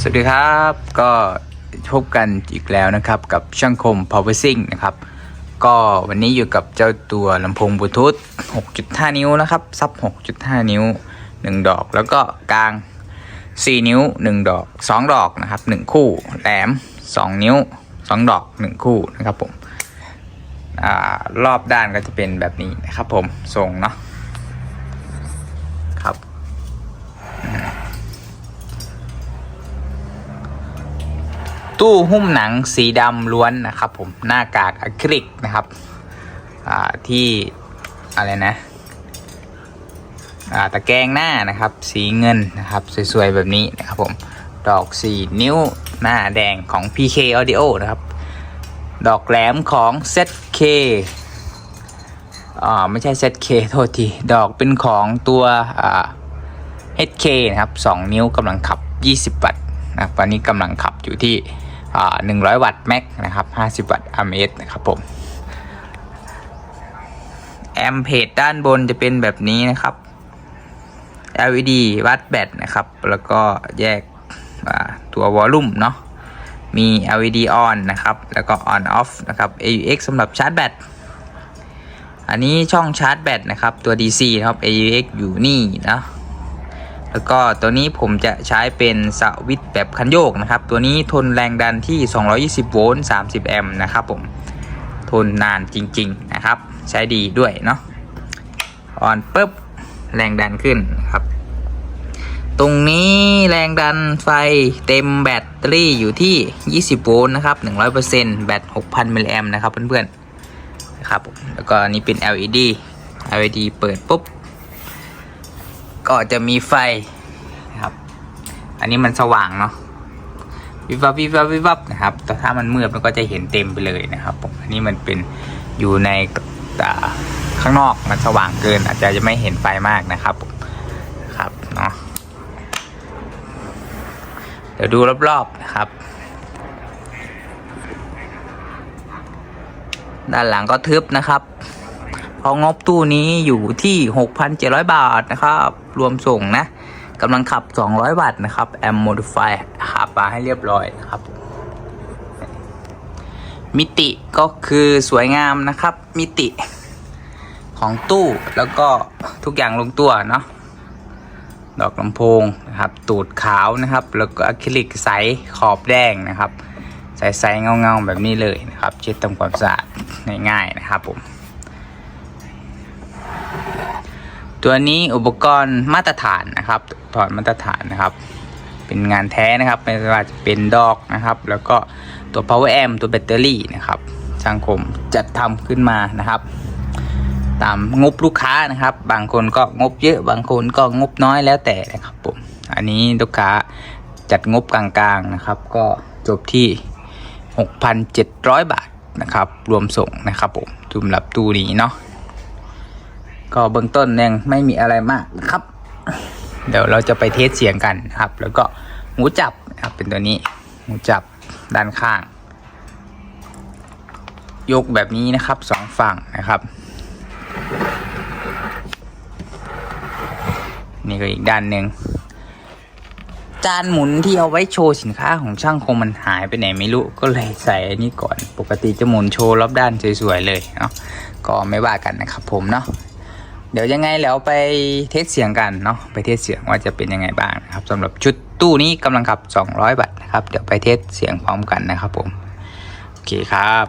สวัสดีครับก็พบกันอีกแล้วนะครับกับช่างคม Power Sing นะครับ ก็วันนี้อยู่กับเจ้าตัวลำโพงบลูทูธ6.5 นิ้วนะครับ ซับ 6.5 นิ้ว 1 ดอก แล้วก็กลาง 4 นิ้ว 1 ดอก 2 ดอกนะครับ 1 คู่ แหลม 2 นิ้ว 2 ดอก 1 คู่นะครับผมอรอบด้านก็จะเป็นแบบนี้นะครับผมทรงเนาะครับ ตู้หุ้มหนังสีดำล้วนนะครับ ผมหน้ากากอะคริลิกนะครับที่อะไรนะตะแกรงหน้านะครับ สีเงินนะครับ สวยๆ แบบนี้นะครับผมดอก 4 นิ้วหน้าแดงของ PK Audio นะครับ ดอกแหลมของ ZK อ่าไม่ใช่ ZK โทษที ดอกเป็นของตัวอ่า HK นะครับ 2 นิ้วกำลังขับ 20 วัตต์นะครับตอนนี้กำลังขับอยู่ที่ อ่า100วัตต์แม็กนะครับ50วัตต์ RMS นะครับผมแอมเพจด้านบนจะเป็นแบบนี้นะครับ LED วัดแบตนะครับ แล้วก็แยกตัววอลลุ่มเนาะ มี LED on นะครับ แล้วก็ on off นะครับ AUX สำหรับชาร์จแบต อันนี้ช่องชาร์จแบตนะครับ ตัว DC นะครับ AUX อยู่นี่นะ แล้วก็ตัวนี้ผมจะใช้เป็นสวิตแบบคันโยกนะครับ ตัวนี้ทนแรงดันที่ 220 โวลต์ 30 แอมป์นะครับผม ทนนานจริง ๆ นะครับ ใช้ดีด้วยเนาะ ออนปุ๊บ แรงดันขึ้นครับ ตรงนี้แรงดันไฟเต็มแบตเตอรี่อยู่ที่ 20 โวลต์นะครับ 100%แบต 6,000 มิลลิแอมป์นะครับเพื่อนๆ นะครับผมแล้วก็นนี้เป็น LED LED เปิดปุ๊บ ก็จะมีไฟนะครับ อันนี้มันสว่างเนาะวิบวับวิบวับวิบวับนะครับ แต่ถ้ามันมืดมันก็จะเห็นเต็มไปเลยนะครับผมอันนี้มันเป็นอยู่ในอ่าข้างนอกมันสว่างเกิน อาจจะไม่เห็นไฟมากนะครับผมครับเนาะเดี๋ยวดูรอบๆนะครับ ด้านหลังก็ทึบนะครับ เพองบตู้นี้อยู่ที่ 6,700 บาทนะครับ รวมส่งนะกำลังขับ 200 วัตต์นะครับแอมโมดิฟายหาปลาให้เรียบร้อยนะครับ มิติก็คือสวยงามนะครับ มิติของตู้แล้วก็ทุกอย่างลงตัวเนาะดอกลำโพงนะครับ ตูดขาวนะครับ แล้วก็อะคริลิกใสขอบแดงนะครับ ใสๆเงาๆแบบนี้เลยนะครับ เช็ดทำความสะอาดง่ายๆนะครับผม ตัวนี้อุปกรณ์มาตรฐานนะครับถอดมาตรฐานนะครับ เป็นงานแท้นะครับไม่ว่าจะเป็นดอกนะครับ แล้วก็ตัว power amp ตัวแบตเตอรี่นะครับช่างคมจัดทำขึ้นมานะครับ ตามงบลูกค้านะครับ บางคนก็งบเยอะบางคนก็งบน้อยแล้วแต่นะครับผมอันนี้ลูกค้าจัดงบกลางๆนะครับ ก็จบที่ 6,700 บาทนะครับ รวมส่งนะครับผมสำหรับตู้นี้เนาะ ก็เบื้องต้นยังไม่มีอะไรมากนะครับ เดี๋ยวเราจะไปเทสเสียงกันนะครับ แล้วก็หมูจับนะครับเป็นตัวนี้หมูจับด้านข้าง ยกแบบนี้นะครับสองฝั่งนะครับ นี่ก็อีกด้านหนึ่งจานหมุนที่เอาไว้โชว์สินค้าของช่างคงมันหายไปไหนไม่รู้ ก็เลยใส่อันนี้ก่อน ปกติจะหมุนโชว์รอบด้านสวยๆเลยเนาะก็ไม่ว่ากันนะครับผมเนาะ เดี๋ยวยังไงแล้วไปเทสเสียงกันเนาะไปเทสเสียงว่าจะเป็นยังไงบ้างนะครับสำหรับชุดตู้นี้กำลังขับ 200บาทนะครับ เดี๋ยวไปเทสเสียงพร้อมกันนะครับผม โอเคครับ